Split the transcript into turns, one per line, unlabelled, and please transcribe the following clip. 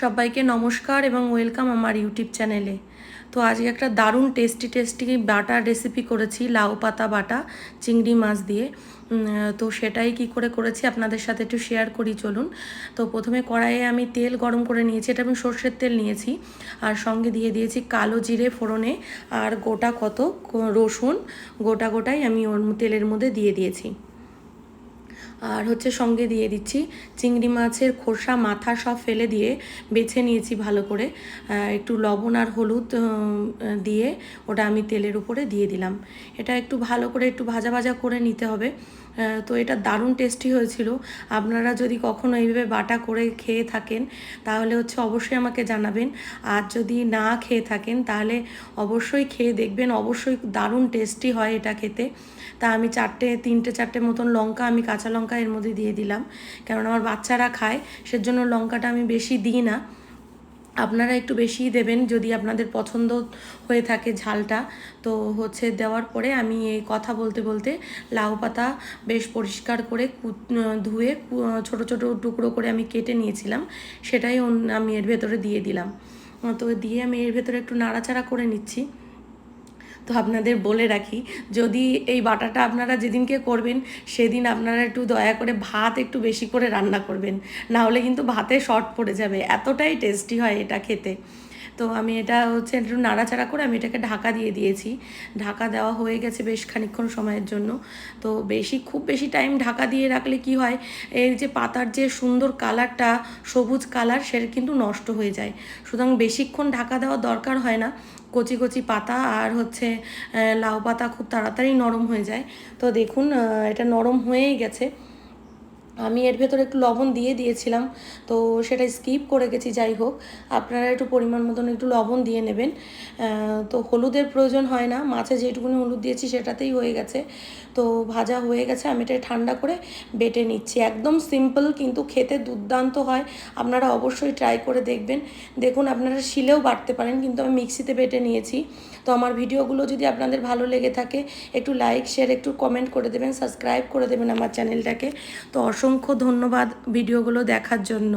সবাইকে নমস্কার এবং ওয়েলকাম আমার ইউটিউব চ্যানেলে। তো আজকে একটা দারুণ টেস্টি টেস্টি বাটা রেসিপি করেছি, লাউ পাতা বাটা, চিংড়ি মাছ দিয়ে। তো সেটাই কি করে করেছি আপনাদের সাথে একটু শেয়ার করি, চলুন। তো প্রথমে কড়াইয়ে আমি তেল গরম করে নিয়েছি, এটা আমি সর্ষের তেল নিয়েছি। আর সঙ্গে দিয়ে দিয়েছি কালো জিরে ফোড়নে আর গোটা কত রসুন, গোটা গোটাই আমি ওর তেলের মধ্যে দিয়ে দিয়েছি। আর হচ্ছে সঙ্গে দিয়ে দিচ্ছি। চিংড়ি মাছের খোসা মাথা সব ফেলে দিয়ে বেছে নিয়েছি ভালো করে। একটু লবণ আর হলুদ দিয়ে ওটা আমি তেলের উপরে দিয়ে দিলাম। এটা একটু ভালো করে একটু ভাজা ভাজা করে নিতে হবে। তো এটা দারুণ টেস্টি হয়েছিল। আপনারা যদি কখনো এইভাবে বাটা করে খেয়ে থাকেন, তাহলে হচ্ছে অবশ্যই আমাকে জানাবেন। আর যদি না খেয়ে থাকেন, তাহলে অবশ্যই খেয়ে দেখবেন। অবশ্যই দারুণ টেস্টি হয় এটা খেতে। তা আমি চারটে, তিনটে, চারটে মতন লঙ্কা, আমি কাঁচা লঙ্কা এর মধ্যে দিয়ে দিলাম। কারণ আমার বাচ্চারা খায়, সেজন্য লঙ্কাটা আমি বেশি দিই না। আপনারা একটু বেশিই দেবেন যদি আপনাদের পছন্দ হয়ে থাকে ঝালটা। তো হচ্ছে দেওয়ার পরে আমি এই কথা বলতে বলতে লাউ পাতা বেশ পরিষ্কার করে ধুয়ে ছোট ছোট টুকরো করে আমি কেটে নিয়েছিলাম। সেটাই আমি এর ভেতরে দিয়ে দিলাম। তো দিয়ে আমি এর ভেতরে একটু নাড়াচাড়া করে নিচ্ছি। তো আপনাদের বলে রাখি, যদি এই বাটাটা আপনারা যেদিনকে করবেন, সেদিন আপনারা একটু দয়া করে ভাত একটু বেশি করে রান্না করবেন। না হলে কিন্তু ভাতে শর্ট পড়ে যাবে। এতটাই টেস্টি হয় এটা খেতে। তো আমি এটা হচ্ছে একটু নাড়াচাড়া করে আমি এটাকে ঢাকা দিয়ে দিয়েছি। ঢাকা দেওয়া হয়ে গেছে বেশ খানিক্ষণ সময়ের জন্য। তো বেশি, খুব বেশি টাইম ঢাকা দিয়ে রাখলে কি হয় এর যে পাতার যে সুন্দর কালারটা, সবুজ কালার, সেটা কিন্তু নষ্ট হয়ে যায়। সুতরাং বেশিক্ষণ ঢাকা দেওয়ার দরকার হয় না। কচি কচি পাতা আর হচ্ছে লাউ পাতা খুব তাড়াতাড়ি নরম হয়ে যায়। তো দেখুন এটা নরম হয়েই গেছে। আমি এর ভেতরে একটু লবণ দিয়ে দিয়েছিলাম, তো সেটা স্কিপ করে গেছি, যাই হোক। আপনারা একটু পরিমাণ মতন একটু লবণ দিয়ে নেবেন। তো হলুদের প্রয়োজন হয় না, মাছে যেটুকুনি হলুদ দিয়েছি সেটাতেই হয়ে গেছে। তো ভাজা হয়ে গেছে, আমি এটা ঠান্ডা করে বেটে নিচ্ছি। একদম সিম্পল কিন্তু খেতে দুর্দান্ত হয়, আপনারা অবশ্যই ট্রাই করে দেখবেন। দেখুন, আপনারা শিলেও বাটতে পারেন, কিন্তু আমি মিক্সিতে বেটে নিয়েছি। তো আমার ভিডিওগুলো যদি আপনাদের ভালো লেগে থাকে, একটু লাইক শেয়ার একটু কমেন্ট করে দেবেন সাবস্ক্রাইব করে দেবেন আমার চ্যানেলটাকে। তো অসংখ্য ধন্যবাদ ভিডিওগুলো দেখার জন্য।